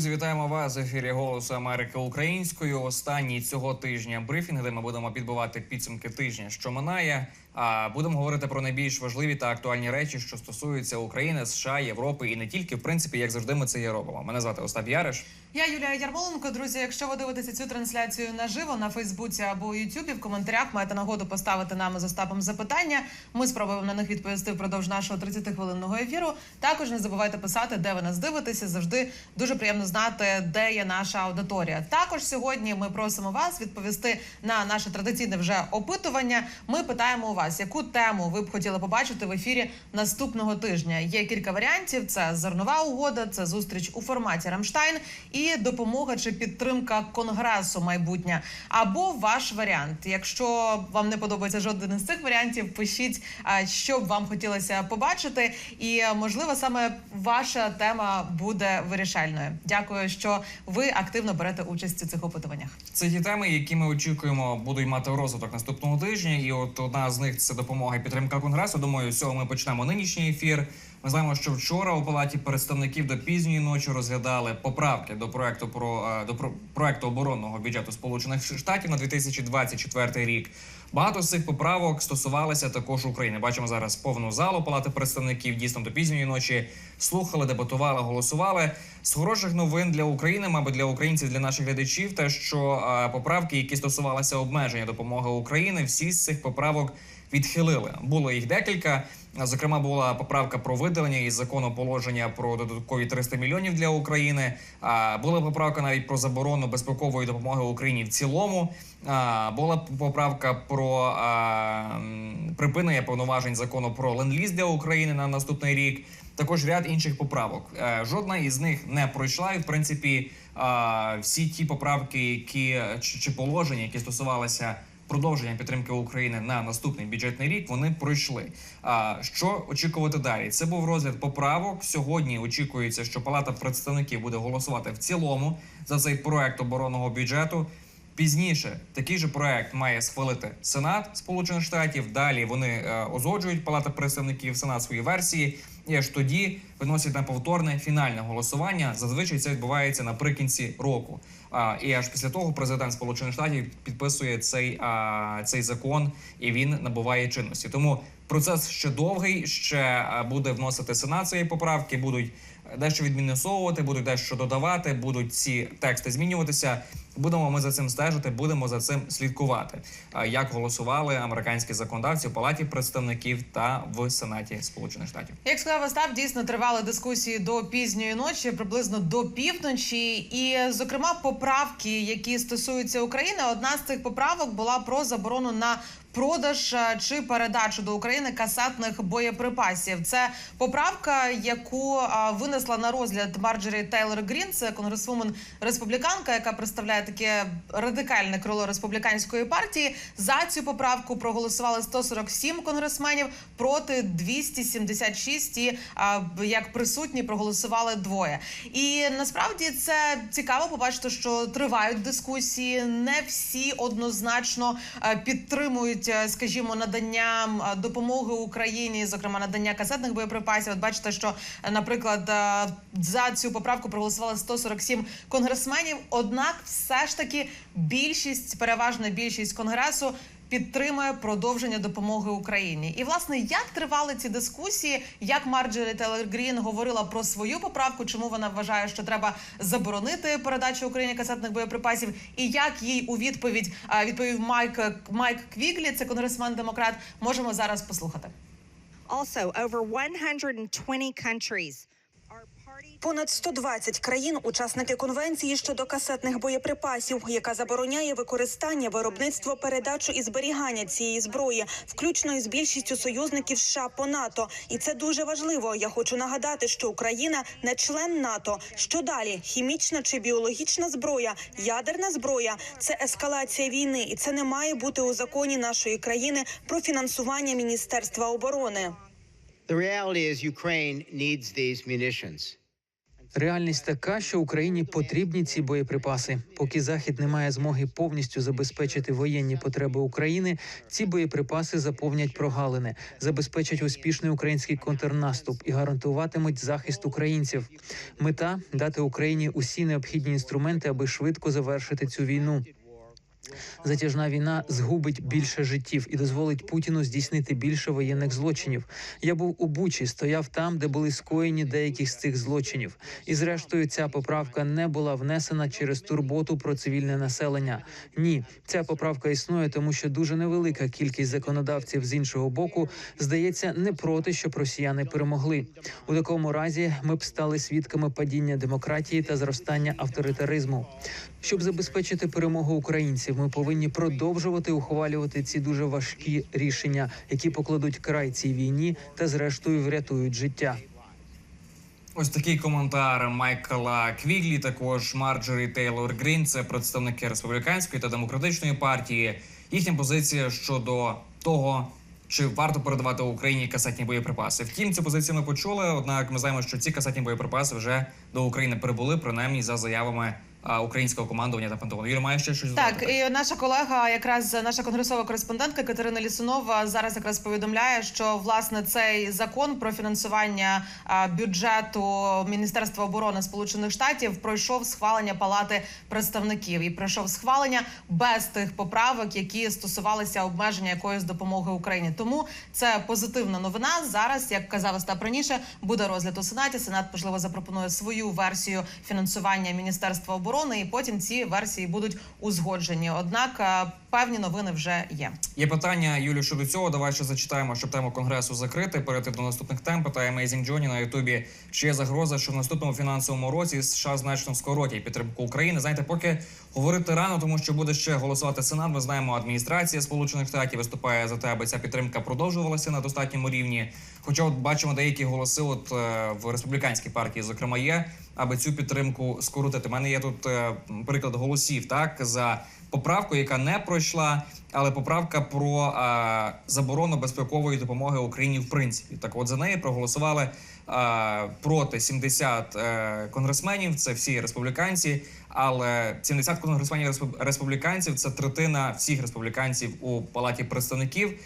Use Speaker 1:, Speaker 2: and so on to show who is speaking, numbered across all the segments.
Speaker 1: Друзі, вітаємо вас в ефірі Голосу Америки українською. Останній цього тижня брифінг, де ми будемо підбивати підсумки тижня, що минає. А будемо говорити про найбільш важливі та актуальні речі, що стосуються України, США, Європи і не тільки, в принципі, як завжди, ми це і робимо. Мене звати Остап Яриш.
Speaker 2: Я Юлія Ярмоленко. Друзі, якщо ви дивитеся цю трансляцію наживо на Фейсбуці або Ютубі, в коментарях маєте нагоду поставити нам з Остапом запитання. Ми спробуємо на них відповісти впродовж нашого 30-хвилинного ефіру. Також не забувайте писати, де ви нас дивитеся. Завжди дуже приємно знати, де є наша аудиторія. Також сьогодні ми просимо вас відповісти на наше традиційне вже опитування. Ми питаємо у вас, яку тему ви б хотіли побачити в ефірі наступного тижня. Є кілька варіантів: це зернова угода, це зустріч у форматі Рамштайн і допомога чи підтримка конгресу майбутнє. Або ваш варіант. Якщо вам не подобається жоден із цих варіантів, пишіть, що б вам хотілося побачити, і можливо саме ваша тема буде вирішальною. Дякую, що ви активно берете участь у цих опитуваннях.
Speaker 1: Це ті теми, які ми очікуємо, будуть мати розвиток наступного тижня. І от одна з них це допомога і підтримка конгресу. Думаю, з цього ми почнемо нинішній ефір. Ми знаємо, що вчора у палаті представників до пізньої ночі розглядали поправки до проекту про е, до про- проекту оборонного бюджету Сполучених Штатів на 2024 рік. Багато з цих поправок стосувалися також України. Бачимо зараз повну залу палати представників. Дійсно до пізньої ночі слухали, дебатували, голосували. З хороших новин для України, мабуть, для українців, для наших глядачів, те, що е, поправки, які стосувалися обмеження допомоги України, всі з цих поправок відхилили. Було їх декілька. Зокрема, була поправка про видалення із закону положення про додаткові 300 мільйонів для України. Була поправка навіть про заборону безпекової допомоги Україні в цілому. Була поправка про припинення повноважень закону про ленд-ліз для України на наступний рік. Також ряд інших поправок. Е, Жодна із них не пройшла, і в принципі всі ті поправки, які чи положення, які стосувалися продовження підтримки України на наступний бюджетний рік, вони пройшли. А що очікувати далі? Це був розгляд поправок. Сьогодні очікується, що Палата представників буде голосувати в цілому за цей проект оборонного бюджету. Пізніше такий же проект має схвалити Сенат Сполучених Штатів. Далі вони е, узгоджують Палата представників Сенат свої версії, і аж тоді виносять на повторне фінальне голосування. Зазвичай це відбувається наприкінці року. А, і аж після того президент Сполучених Штатів підписує цей, а, цей закон і він набуває чинності. Тому процес ще довгий, ще буде вносити сенат цієї поправки. Будуть дещо відмінусовувати, будуть дещо додавати, будуть ці тексти змінюватися. Будемо ми за цим стежити, будемо за цим слідкувати. Як голосували американські законодавці в палаті представників та в сенаті Сполучених Штатів.
Speaker 2: Як сказав Остап, дійсно тривали дискусії до пізньої ночі, приблизно до півночі. І, зокрема, поправки, які стосуються України, одна з цих поправок була про заборону на продаж е, чи передачу до України касетних боєприпасів. Це поправка, яку е, винесла на розгляд Марджорі Тейлор Грін, це конгресвумен республіканка, яка представляє таке радикальне крило республіканської партії. За цю поправку проголосували 147 конгресменів проти 276, і а, як присутні проголосували двоє. І насправді це цікаво побачити, що тривають дискусії. Не всі однозначно е, підтримують, е, скажімо, надання е, допомоги Україні, зокрема надання касетних боєприпасів. От бачите, що, е, наприклад, за цю поправку проголосували 147 конгресменів. Однак, все ж таки, більшість, переважна більшість конгресу підтримує продовження допомоги Україні. І власне як тривали ці дискусії, як Марджорі Грін говорила про свою поправку, чому вона вважає, що треба заборонити передачу Україні касетних боєприпасів, і як їй у відповідь відповів Майк Майк Квіглі, це конгресмен демократ. Можемо зараз послухати.
Speaker 3: Also, over 120 countries
Speaker 4: Понад 120 країн учасники конвенції щодо касетних боєприпасів, яка забороняє використання, виробництво, передачу і зберігання цієї зброї, включно із більшістю союзників США по НАТО. І це дуже важливо. Я хочу нагадати, що Україна не член НАТО. Що далі? Хімічна чи біологічна зброя, ядерна зброя це ескалація війни, і це не має бути у законі нашої країни про фінансування Міністерства оборони.
Speaker 5: The reality is Ukraine needs. Реальність така, що Україні потрібні ці боєприпаси. Поки Захід не має змоги повністю забезпечити воєнні потреби України, ці боєприпаси заповнять прогалини, забезпечать успішний український контрнаступ і гарантуватимуть захист українців. Мета дати Україні усі необхідні інструменти, аби швидко завершити цю війну. Затяжна війна згубить більше життів і дозволить Путіну здійснити більше воєнних злочинів. Я був у Бучі, стояв там, де були скоєні деякі з цих злочинів. І зрештою, ця поправка не була внесена через турботу про цивільне населення. Ні, ця поправка існує, тому що дуже невелика кількість законодавців з іншого боку здається не проти, щоб росіяни перемогли. У такому разі ми б стали свідками падіння демократії та зростання авторитаризму. Щоб забезпечити перемогу українців, ми повинні продовжувати ухвалювати ці дуже важкі рішення, які покладуть край цій війні та, зрештою, врятують життя.
Speaker 1: Ось такий коментар Майкла Квіглі, також Марджорі Тейлор Грін, це представники республіканської та демократичної партії. Їхня позиція щодо того, чи варто передавати Україні касетні боєприпаси. Втім, цю позицію ми почули. Однак ми знаємо, що ці касетні боєприпаси вже до України прибули, принаймні за заявами українського командування та Пентагону. Юрій, має ще щось додати?
Speaker 2: Так, і наша колега, якраз наша конгресова кореспондентка Катерина Лісунова, зараз якраз повідомляє, що власне цей закон про фінансування бюджету Міністерства оборони Сполучених Штатів пройшов схвалення Палати представників і пройшов схвалення без тих поправок, які стосувалися обмеження якоїсь допомоги Україні. Тому це позитивна новина. Зараз, як казав Остап раніше, буде розгляд у сенаті. Сенат можливо запропонує свою версію фінансування Міністерства оборони, і потім ці версії будуть узгоджені. Однак е, певні новини вже є.
Speaker 1: Є питання, Юлі, щодо цього. Давай ще зачитаємо, щоб тему конгресу закрити. Перейти до наступних тем. Питає Amazing Johnny на Ютубі. Чи є загроза, що в наступному фінансовому році США значно скоротять підтримку України? Знаєте, поки говорити рано, тому що буде ще голосувати Сенат. Ми знаємо, адміністрація Сполучених Штатів виступає за те, аби ця підтримка продовжувалася на достатньому рівні. Хоча, от бачимо, деякі голоси, от е, в республіканській партії, зокрема, є, аби цю підтримку скоротити. У мене є тут е, приклад голосів, так за поправку, яка не пройшла, але поправка про е, заборону безпекової допомоги Україні в принципі. Так, от за неї проголосували проти 70 е, конгресменів. Це всі республіканці. Але 70 конгресменів респуб- республіканців це третина всіх республіканців у палаті представників.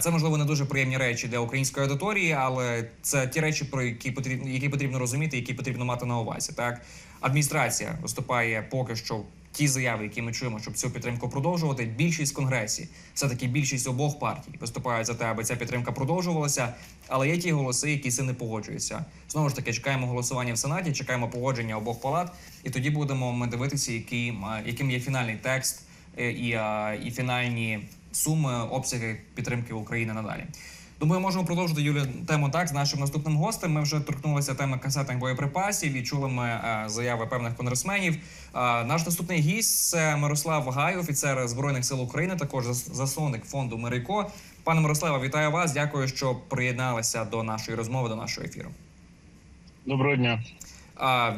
Speaker 1: Це можливо не дуже приємні речі для української аудиторії, але це ті речі, про які потрібно, які потрібно розуміти, які потрібно мати на увазі. Так адміністрація виступає поки що ті заяви, які ми чуємо, щоб цю підтримку продовжувати. Більшість конгресі, все таки більшість обох партій виступають за те, аби ця підтримка продовжувалася. Але є ті голоси, які цим не погоджуються. Знову ж таки, чекаємо голосування в сенаті, чекаємо погодження обох палат, і тоді будемо ми дивитися, який, м, яким є фінальний текст е, і, і фінальні суми, обсяги підтримки України надалі. Думаю, можемо продовжити Юлі тему так з нашим наступним гостем. Ми вже торкнулися теми касетних боєприпасів і чули ми е, заяви певних конгресменів. Е, наш наступний гість це Мирослав Гай, офіцер збройних сил України, також зас- засновник фонду Мерико. Пане Мирославе, вітаю вас. Дякую, що приєдналися до нашої розмови, до нашого ефіру.
Speaker 6: Доброго дня.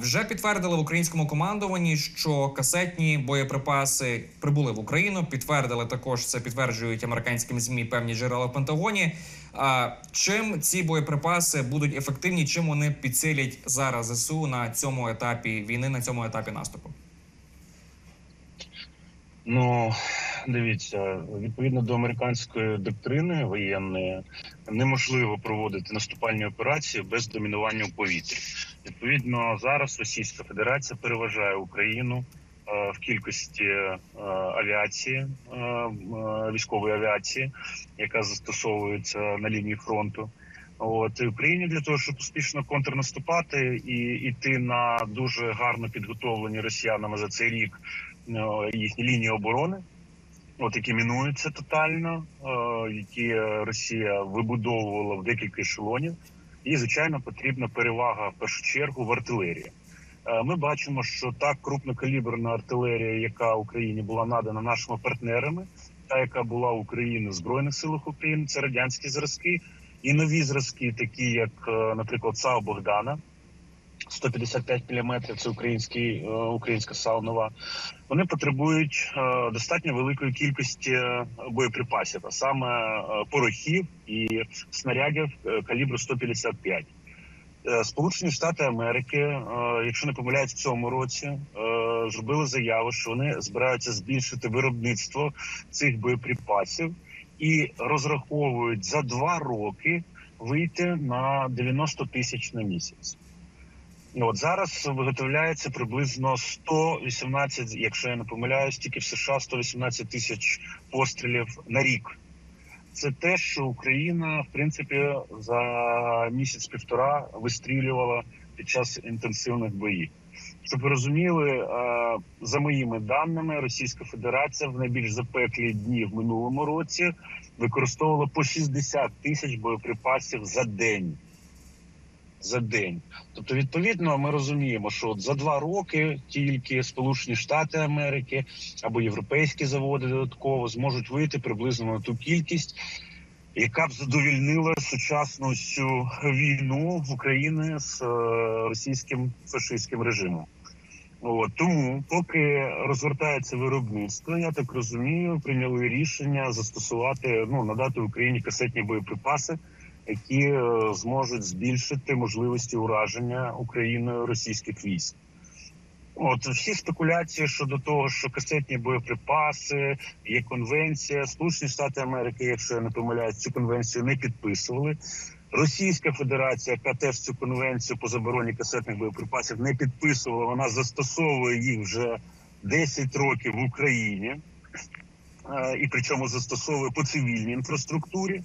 Speaker 1: Вже підтвердили в українському командуванні, що касетні боєприпаси прибули в Україну. Підтвердили також це підтверджують американським змі певні джерела в Пентагоні. Чим ці боєприпаси будуть ефективні? Чим вони підсилять зараз ЗСУ на цьому етапі війни, на цьому етапі наступу?
Speaker 6: Ну дивіться, відповідно до американської доктрини воєнної неможливо проводити наступальні операції без домінування у повітрі. Відповідно, зараз Російська Федерація переважає Україну е, в кількості е, авіації, е, військової авіації, яка застосовується на лінії фронту. От і Україні для того, щоб успішно контрнаступати і йти на дуже гарно підготовлені росіянами за цей рік їхні лінії оборони, от які мінуються тотально, які Росія вибудовувала в декілька ешелонів. І звичайно потрібна перевага в першу чергу в артилерії. Е, Ми бачимо, що так крупнокаліберна артилерія, яка Україні була надана нашими партнерами, та яка була в Україні в збройних силах України, це радянські зразки, і нові зразки, такі як, е, наприклад, САУ Богдана. 155 мм – це український е, українська САУ нова. Вони потребують е, достатньо великої кількості е, боєприпасів, а саме порохів і снарядів калібру 155. Е, Сполучені Штати Америки, якщо не помиляють в цьому році, зробили заяву, що вони збираються збільшити виробництво цих боєприпасів і розраховують за два роки вийти на 90 тисяч на місяць. І От зараз виготовляється приблизно 118, якщо я не помиляюсь, тільки в США 118 тисяч пострілів на рік. Це те, що Україна, в принципі, за місяць-півтора вистрілювала під час інтенсивних боїв. Щоб ви розуміли, е, за моїми даними, Російська Федерація в найбільш запеклі дні в минулому році використовувала по 60 тисяч боєприпасів за день. За день. Тобто, відповідно, ми розуміємо, що от за два роки тільки Сполучені Штати Америки або європейські заводи додатково зможуть вийти приблизно на ту кількість, яка б задовільнила сучасну цю війну в Україні з е, російським фашистським режимом. От тому, поки розгортається виробництво, я так розумію, прийняли рішення застосувати ну надати Україні касетні боєприпаси, які е, зможуть збільшити можливості ураження Україною російських військ. От всі спекуляції щодо того, що касетні боєприпаси, є конвенція. Сполучені Штати Америки, якщо я не помиляюсь, цю конвенцію не підписували. Російська Федерація, яка теж цю конвенцію по забороні касетних боєприпасів не підписувала, вона застосовує їх вже 10 років в Україні, Е, і причому застосовує по цивільній інфраструктурі.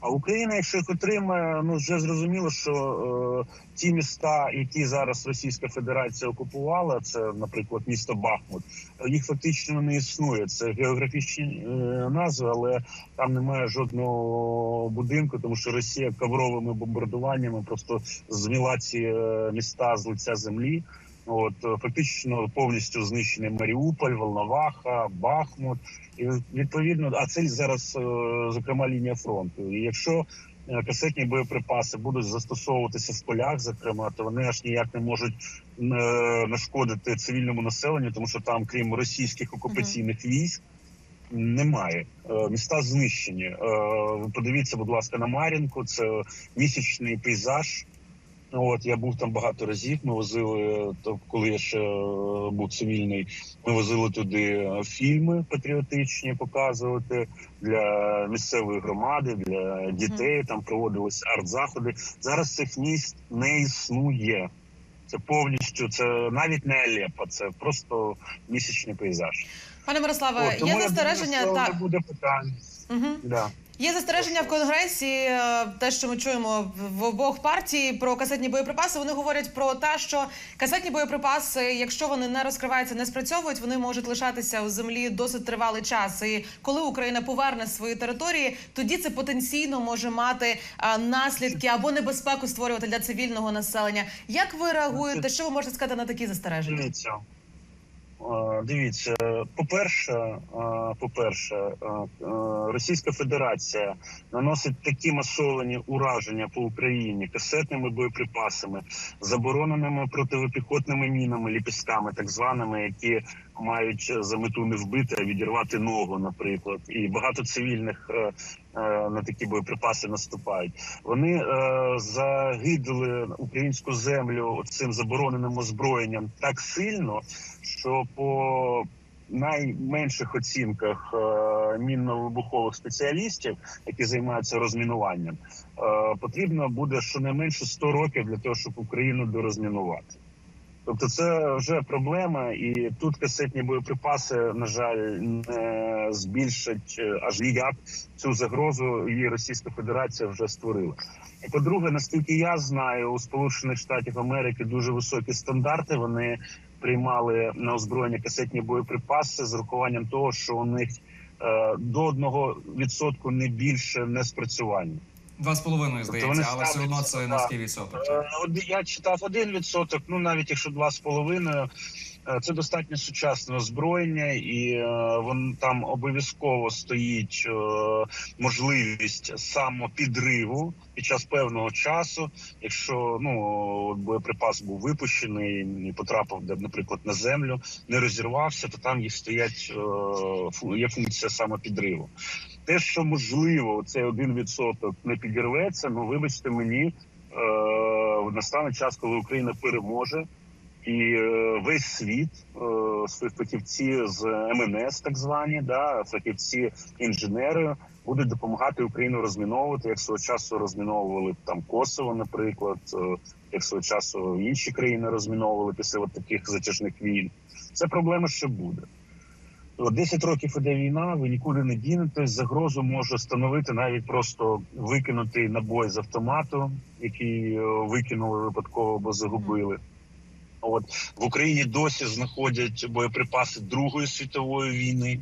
Speaker 6: А Україна, якщо їх отримає, ну вже зрозуміло, що е, ті міста, які зараз Російська Федерація окупувала, це, наприклад, місто Бахмут, їх фактично не існує. Це географічні е, назви, але там немає жодного будинку, тому що Росія ковровими бомбардуваннями просто зміла ці е, міста з лиця землі. От е, фактично повністю знищений Маріуполь, Волноваха, Бахмут, і відповідно, а це зараз е, зокрема лінія фронту. І якщо е, касетні боєприпаси будуть застосовуватися в полях, зокрема, то вони аж ніяк не можуть нашкодити цивільному населенню, тому що там, крім російських окупаційних військ, немає міста знищені. Ви подивіться, будь ласка, на Мар'їнку. Це місячний пейзаж. От я був там багато разів. Ми возили то, коли я ще е, був цивільний. Ми возили туди е, фільми патріотичні показувати для місцевої громади, для дітей. Там проводились арт-заходи. Зараз цих міст не існує. Це повністю це навіть не Алеппо, це просто місячний пейзаж.
Speaker 2: Пане Мирославе,
Speaker 6: От, тому
Speaker 2: є
Speaker 6: я
Speaker 2: застереження
Speaker 6: думаю, що
Speaker 2: та
Speaker 6: не буде питань.
Speaker 2: угу.
Speaker 6: Да.
Speaker 2: Є застереження в конгресі. е, Те, що ми чуємо в обох партій про касетні боєприпаси. Вони говорять про те, що касетні боєприпаси, якщо вони не розкриваються, не спрацьовують, вони можуть лишатися у землі досить тривалий час. І коли Україна поверне свої території, тоді це потенційно може мати наслідки або небезпеку створювати для цивільного населення. Як ви реагуєте? Що ви можете сказати на такі застереження?
Speaker 6: Дивіться. По-перше, по-перше, Російська Федерація наносить такі масовані ураження по Україні касетними боєприпасами, забороненими противопіхотними мінами, ліпістками, так званими, які мають за мету не вбити, а відірвати ногу, наприклад, і багато цивільних е, е, на такі боєприпаси наступають. Вони е, загидали українську землю цим забороненим озброєнням так сильно, що по найменших оцінках мінно-вибухових спеціалістів, які займаються розмінуванням, потрібно буде щонайменше 100 років для того, щоб Україну дорозмінувати. Тобто, це вже проблема, і тут касетні боєприпаси, на жаль, не збільшать е, аж ніяк цю загрозу. Її Російська Федерація вже створила. По-друге, наскільки я знаю, у Сполучених Штатів Америки дуже високі стандарти. Вони приймали на озброєння касетні боєприпаси з урахуванням того, що у них е, до одного відсотку не більше не спрацювання.
Speaker 1: Два з половиною
Speaker 6: Тобто
Speaker 1: здається, але все одно це
Speaker 6: да.
Speaker 1: низький відсоток.
Speaker 6: Е, я читав один відсоток. Ну навіть якщо два з половиною, е, це достатньо сучасне озброєння, і е, вон там обов'язково стоїть можливість самопідриву під час певного часу. Якщо ну боєприпас був випущений і потрапив, де, наприклад, на землю, не розірвався, то там їх стоять є функція самопідриву. Те, що можливо, цей один відсоток не підірветься, ну вибачте мені. Е, настане час, коли Україна переможе, і е, весь світ, е, свої фахівці з МНС, так звані, да, фахівці інженери, будуть допомагати Україну розміновувати, як свого часу розміновували там Косово, наприклад, е, як свого часу інші країни розміновували після от таких затяжних війн. Це проблема, що буде. От 10 років іде війна, ви нікуди не дінетесь. Загрозу може становити навіть просто викинутий набой з автомату, який е, викинули випадково або загубили. От в Україні досі знаходять боєприпаси Другої світової війни.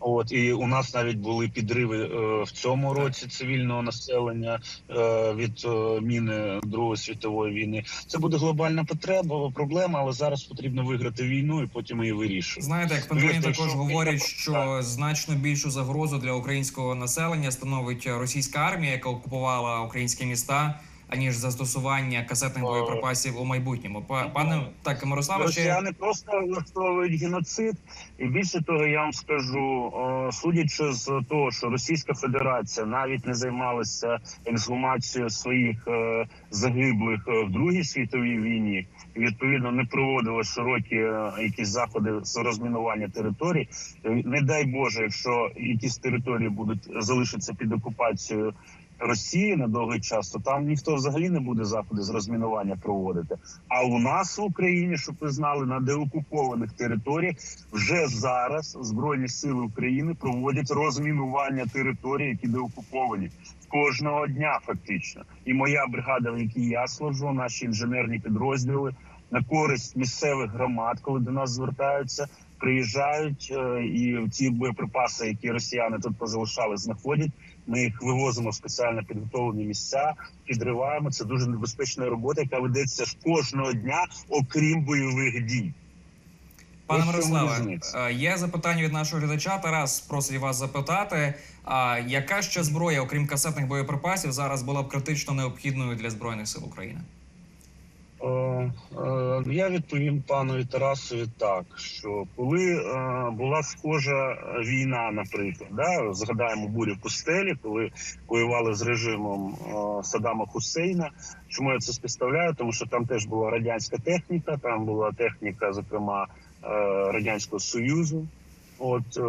Speaker 6: От і у нас навіть були підриви е, в цьому році цивільного населення е, від е, міни Другої світової війни. Це буде глобальна потреба, проблема, але зараз потрібно виграти війну і потім її вирішувати.
Speaker 1: Знаєте, як
Speaker 6: Вірте,
Speaker 1: також
Speaker 6: що
Speaker 1: говорять, що значно більшу загрозу для українського населення становить російська армія, яка окупувала українські міста, аніж застосування касетних боєприпасів у майбутньому. Па- Пане так, Мирославе,
Speaker 6: Росіяни просто влаштовують геноцид, і більше того, я вам скажу, судячи з того, що Російська Федерація навіть не займалася ексгумацією своїх е, загиблих е, в Другій світовій війні, і відповідно не проводила широкі е, якісь заходи з розмінування територій. Не дай Боже, якщо якісь території будуть залишитися під окупацією. Росії на довгий час, то там ніхто взагалі не буде заходи з розмінування проводити. А у нас в Україні, щоб ви знали, на деокупованих територіях вже зараз збройні сили України проводять розмінування територій, які деокуповані кожного дня, фактично. І моя бригада, в якій я служу, наші інженерні підрозділи на користь місцевих громад, коли до нас звертаються. Приїжджають е, і ці боєприпаси, які росіяни тут позалишали, знаходять. Ми їх вивозимо в спеціально підготовлені місця, підриваємо. Це дуже небезпечна робота, яка ведеться кожного дня, окрім бойових дій.
Speaker 1: Пане Мирославе, е, є запитання від нашого глядача. Тарас просить вас запитати. А яка ще зброя, окрім касетних боєприпасів, зараз була б критично необхідною для збройних сил України?
Speaker 6: Е, е, Я відповім панові Тарасові так, що коли е, була схожа війна, наприклад, да, згадаємо бурю пустелі, коли воювали з режимом Саддама Хусейна. Чому я це співставляю? Тому що там теж була радянська техніка, там була техніка, зокрема радянського союзу. От е,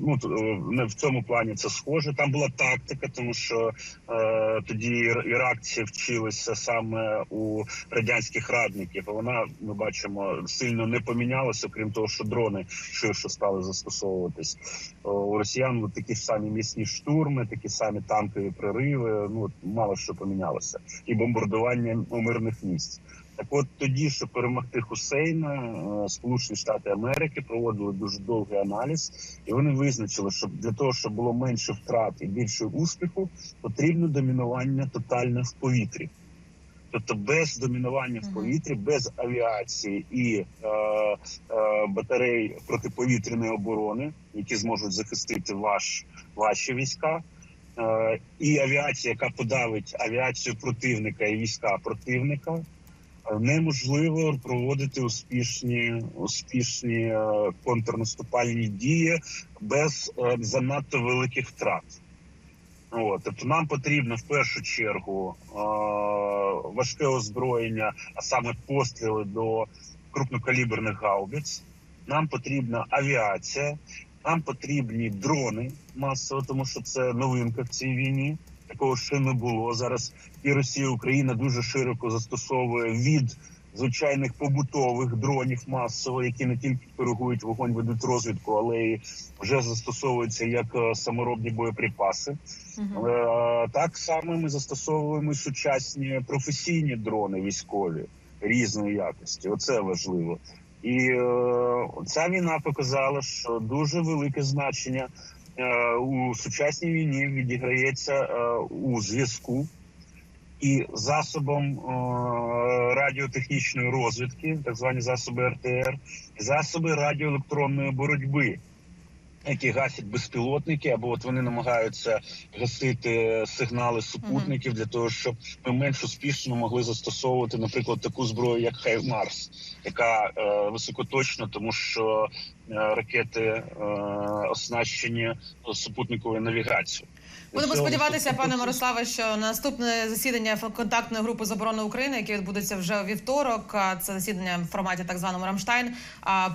Speaker 6: ну е, не в цьому плані це схоже. Там була тактика, тому що е, тоді ір- іракці вчилися саме у радянських радників. Вона ми бачимо сильно не помінялася, крім того, що дрони ширше стали застосовуватись. О, у росіян такі ж самі місні штурми, такі самі танкові прориви. Ну мало що помінялося, і бомбардування у мирних місць. Так от тоді, щоб перемогти Хусейна, е, Сполучені Штати Америки проводили дуже довгий аналіз, і вони визначили, що для того, щоб було менше втрат і більше успіху, потрібно домінування тотальне в повітрі. Тобто без домінування в повітрі, без авіації і е, е, батарей протиповітряної оборони, які зможуть захистити ваш, ваші війська, е, і авіація, яка подавить авіацію противника і війська противника, неможливо проводити успішні, успішні е, контрнаступальні дії без е, занадто великих втрат. От, тобто нам потрібно в першу чергу е, важке озброєння, а саме постріли до крупнокаліберних гаубиць. Нам потрібна авіація, нам потрібні дрони масово, тому що це новинка в цій війні. Такого ще не було. Зараз і Росія, і Україна дуже широко застосовує від звичайних побутових дронів масово, які не тільки коригують вогонь, ведуть розвідку, але й вже застосовуються як е, саморобні боєприпаси. Е, Так само ми застосовуємо сучасні професійні дрони військові різної якості. Оце важливо. І е, ця війна показала, що дуже велике значення у сучасній війні відіграється е, у зв'язку і засобом е, радіотехнічної розвідки, так звані засоби РТР, засоби радіоелектронної боротьби які гасять безпілотники, або от вони намагаються гасити сигнали супутників для того, щоб ми менш успішно могли застосовувати, наприклад, таку зброю, як Хаймарс, яка е, високоточна, тому що е, ракети е, оснащені супутниковою навігацією.
Speaker 2: Будемо сподіватися, пане Мирославе, що наступне засідання контактної групи з оборони України, яке відбудеться вже вівторок, це засідання в форматі так званому Рамштайн,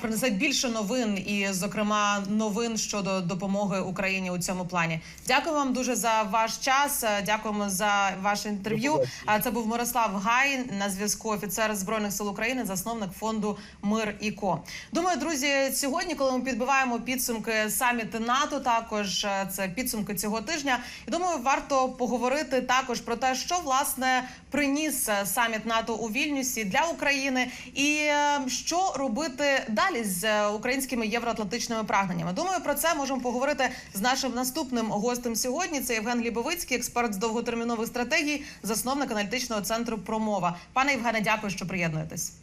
Speaker 2: принесе більше новин і, зокрема, новин щодо допомоги Україні у цьому плані. Дякую вам дуже за ваш час. Дякуємо за ваше інтерв'ю. А це був Мирослав Гай на зв'язку. Офіцер збройних сил України, засновник фонду Мир і Ко. Думаю, друзі, сьогодні, коли ми підбиваємо підсумки саміту НАТО, також це підсумки цього тижня. І думаю, варто поговорити також про те, що власне приніс е, саміт НАТО у Вільнюсі для України, і е, що робити далі з е, українськими євроатлантичними прагненнями. Думаю, про це можемо поговорити з нашим наступним гостем сьогодні. Це Євген Лібовицький, експерт з довготермінових стратегій, засновник аналітичного центру Промова. Пане Євгене, дякую, що приєднуєтесь.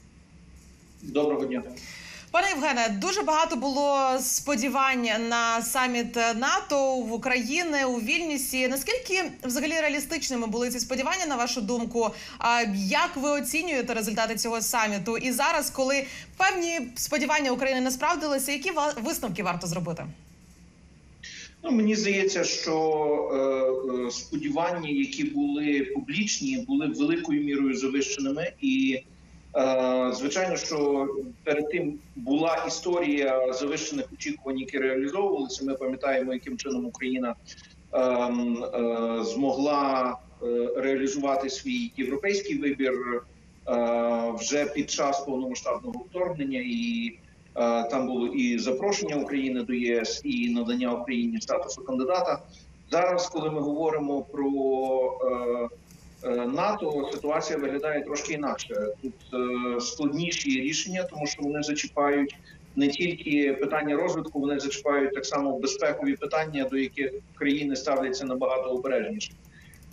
Speaker 7: Доброго дня.
Speaker 2: Пане Євгене, дуже багато було сподівань на саміт НАТО в Україні у Вільнюсі. Наскільки взагалі реалістичними були ці сподівання, на вашу думку? А як ви оцінюєте результати цього саміту? І зараз, коли певні сподівання України не справдилися, які висновки варто зробити?
Speaker 7: Ну мені здається, що е, е, сподівання, які були публічні, були великою мірою завищеними, і звичайно, що перед тим була історія завищених очікувань, які реалізовувалися. Ми пам'ятаємо, яким чином Україна е, е, змогла е, реалізувати свій європейський вибір е, вже під час повномасштабного вторгнення і. Е, Там було і запрошення України до ЄС, і надання Україні статусу кандидата. Зараз, коли ми говоримо про е, е, НАТО, ситуація виглядає трошки інакше. Тут е, складніші рішення, тому що вони зачіпають не тільки питання розвитку, вони зачіпають так само безпекові питання, до яких країни ставляться набагато обережніше.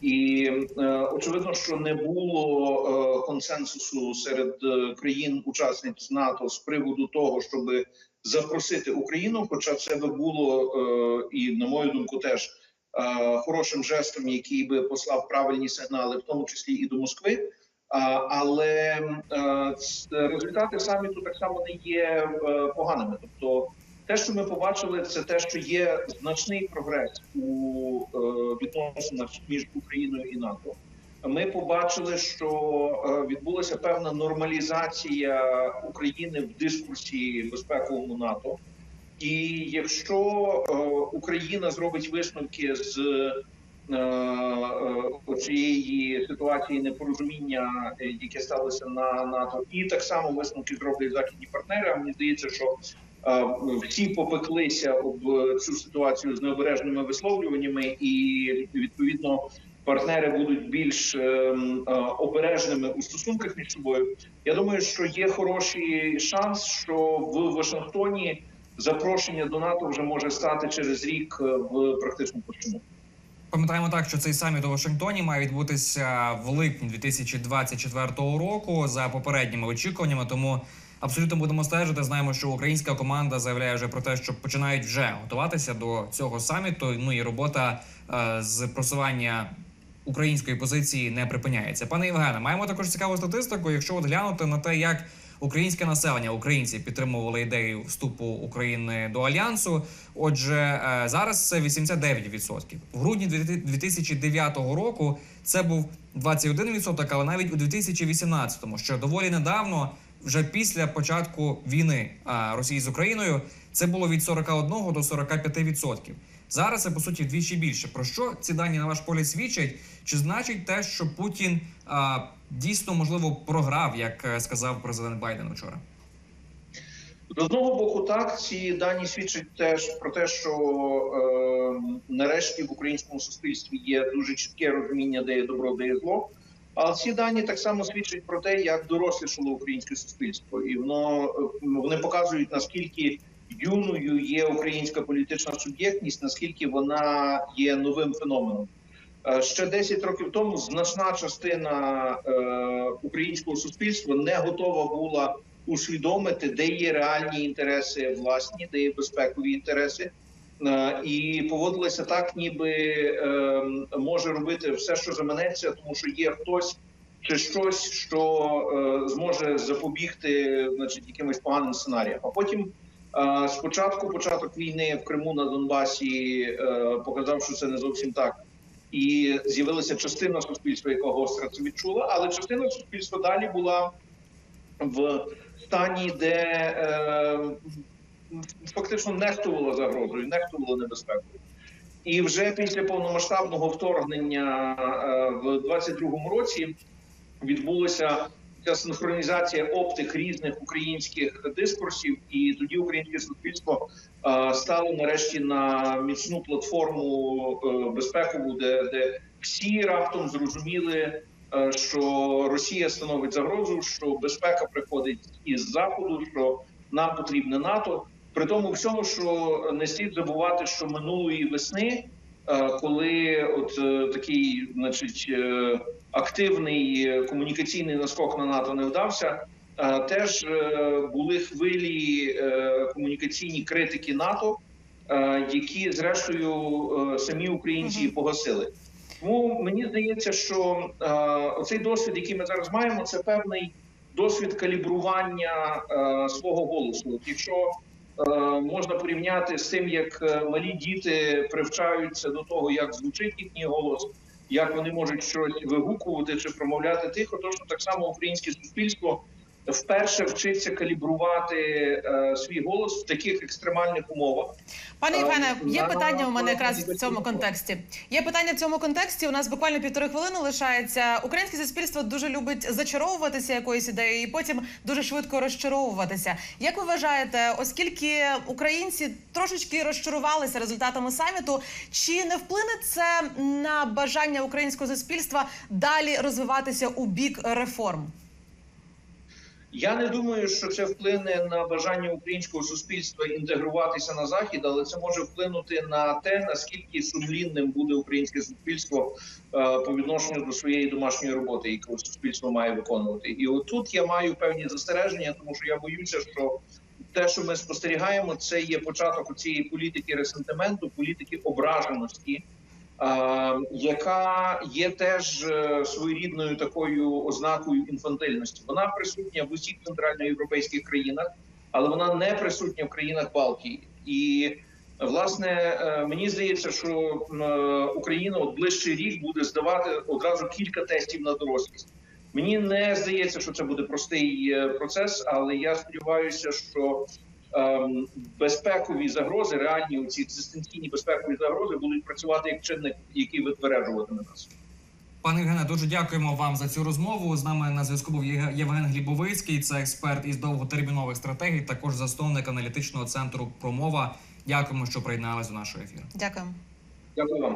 Speaker 7: І е, очевидно, що не було е, консенсусу серед е, країн-учасниць НАТО з приводу того, щоб запросити Україну. Хоча це би було е, і, на мою думку, теж е, хорошим жестом, який би послав правильні сигнали, в тому числі і до Москви. Але е, результати саміту так само не є е, поганими. Тобто, те, що ми побачили, це те, що є значний прогрес у е, відносинах між Україною і НАТО. Ми побачили, що е, відбулася певна нормалізація України в дискурсі безпековому НАТО. І якщо е, Україна зробить висновки з е, е, цієї ситуації непорозуміння, яке сталося на НАТО, і так само висновки зроблять західні партнери. а Мені здається, що всі попеклися об цю ситуацію з необережними висловлюваннями, і відповідно партнери будуть більш обережними у стосунках між собою. Я думаю, що є хороший шанс, що в Вашингтоні запрошення до НАТО вже може стати через рік е, в практичному почину.
Speaker 1: Пам'ятаємо так, що цей саміт у Вашингтоні має відбутися в липні 2024 року за попередніми очікуваннями. Тому абсолютно будемо стежити. Знаємо, що українська команда заявляє вже про те, що починають вже готуватися до цього саміту. Ну і робота е, з просування української позиції не припиняється. Пане Євгене, маємо також цікаву статистику. Якщо от глянути на те, як українське населення, українці підтримували ідею вступу України до альянсу. Отже, е, зараз це 89%. В грудні 2009 року це був 21%, але навіть у 2018-му, що доволі недавно, вже після початку війни Росії з Україною, це було від 41 до 45%. Зараз це по суті вдвічі більше. Про що ці дані на ваш погляд свідчать? Чи значить те, що Путін а, дійсно можливо програв, як е, сказав президент Байден вчора?
Speaker 7: З одного боку, так ці дані свідчать теж про те, що е, нарешті в українському суспільстві є дуже чітке розуміння, де є добро, де є зло. Але ці дані так само свідчать про те, як дорослішало українське суспільство, і воно е, вони показують наскільки юною є українська політична суб'єктність, наскільки вона є новим феноменом. Е, Ще 10 років тому значна частина е, українського суспільства не готова була усвідомити, де є реальні інтереси власні, де є безпекові інтереси, Е, і поводилися так, ніби може робити все, що заманеться, тому що є хтось чи щось, що зможе запобігти, значить, якимось поганим сценаріям. А потім спочатку початок війни в Криму на Донбасі показав, що це не зовсім так. І з'явилася частина суспільства, яка гостро це відчула, але частина суспільства далі була в стані, де е, фактично нехтувала загрозою, нехтувала небезпекою. І вже після повномасштабного вторгнення е, в 22-му році відбулася ця синхронізація оптик різних українських дискурсів, і тоді українське суспільство е, стало нарешті на міцну платформу е, безпекову, де, де всі раптом зрозуміли, е, що Росія становить загрозу, що безпека приходить із заходу, що нам потрібне НАТО. При тому всьому, що не слід забувати, що минулої весни, коли от е, такий, значить, е, активний е, комунікаційний наскок на НАТО не вдався, е, теж е, були хвилі е, комунікаційні критики НАТО, е, які зрештою е, самі українці погасили. Тому мені здається, що е, оцей досвід, який ми зараз маємо, це певний досвід калібрування е, свого голосу. Якщо е, можна порівняти з тим, як е, малі діти привчаються до того, як звучить їхній голос, як вони можуть щось вигукувати чи промовляти тихо, Тож так само українське суспільство вперше вчиться калібрувати е, свій голос в таких екстремальних умовах.
Speaker 2: Пане
Speaker 7: Е,
Speaker 2: Євгене, є питання у мене якраз в цьому контексті. Є питання в цьому контексті. У нас буквально півтори хвилини лишається. Українське суспільство дуже любить зачаровуватися якоюсь ідеєю і потім дуже швидко розчаровуватися. Як ви вважаєте, оскільки українці трошечки розчарувалися результатами саміту, чи не вплине це на бажання українського суспільства далі розвиватися у бік реформ?
Speaker 7: Я не думаю, що це вплине на бажання українського суспільства інтегруватися на захід, але це може вплинути на те, наскільки сумлінним буде українське суспільство е, по відношенню до своєї домашньої роботи, яку суспільство має виконувати. І отут я маю певні застереження, тому що я боюся, що те, що ми спостерігаємо, це є початок цієї політики ресентименту, політики ображеності. Е, Яка є теж е, своєрідною такою ознакою інфантильності. Вона присутня в усіх центральноєвропейських країнах, але вона не присутня в країнах Балтії. І власне е, мені здається, що е, Україна от ближчий рік буде здавати одразу кілька тестів на дорослість. Мені не здається, що це буде простий процес, але я сподіваюся, що ем, безпекові загрози, реальні ці екзистенційні безпекові загрози будуть працювати як чинник, який витверджуватиме нас.
Speaker 1: Пане Євгене, дуже дякуємо вам за цю розмову. З нами на зв'язку був Є- Євген Глібовицький, це експерт із довготермінових стратегій, також засновник аналітичного центру Промова. Дякуємо, що приєдналися до нашого ефіру.
Speaker 2: Дякуємо.
Speaker 7: Дякую вам.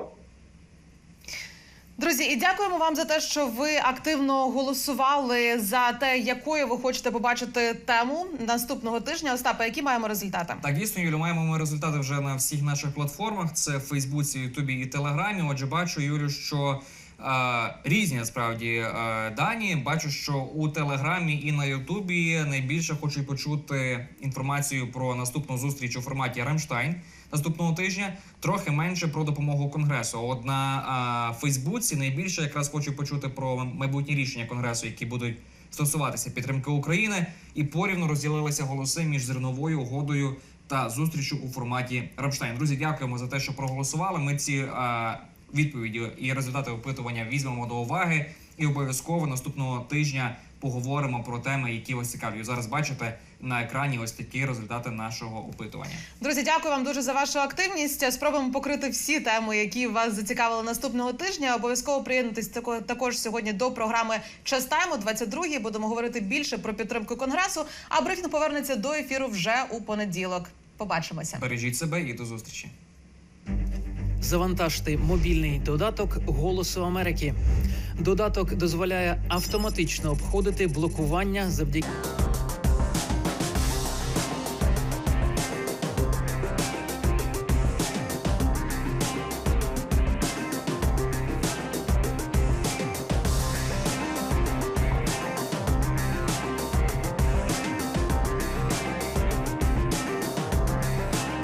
Speaker 2: Друзі, і дякуємо вам за те, що ви активно голосували за те, якою ви хочете побачити тему наступного тижня. Остапа, які маємо результати?
Speaker 1: Так, дійсно, Юлю, маємо ми результати вже на всіх наших платформах. Це в Фейсбуці, Ютубі і Телеграмі. Отже, бачу, Юлю, що е, різні насправді е, дані. Бачу, що у Телеграмі і на Ютубі найбільше хочуть почути інформацію про наступну зустріч у форматі Рамштайн наступного тижня. Трохи менше про допомогу конгресу. От на Фейсбуці найбільше якраз хочу почути про майбутні рішення конгресу, які будуть стосуватися підтримки України, і порівну розділилися голоси між зерновою угодою та зустрічю у форматі Рамштайн. Друзі, дякуємо за те, що проголосували. Ми ці е, відповіді і результати опитування візьмемо до уваги, і обов'язково наступного тижня поговоримо про теми, які вас цікавлять. Зараз бачите на екрані ось такі результати нашого опитування.
Speaker 2: Друзі, дякую вам дуже за вашу активність. Спробуємо покрити всі теми, які вас зацікавили наступного тижня. Обов'язково приєднуйтесь тако- також сьогодні до програми Час тайму 22 Будемо говорити більше про підтримку конгресу. А брифінг повернеться до ефіру вже у понеділок. Побачимося.
Speaker 1: Бережіть себе і до зустрічі.
Speaker 5: Завантажте мобільний додаток Голосу Америки. Додаток дозволяє автоматично обходити блокування завдяки.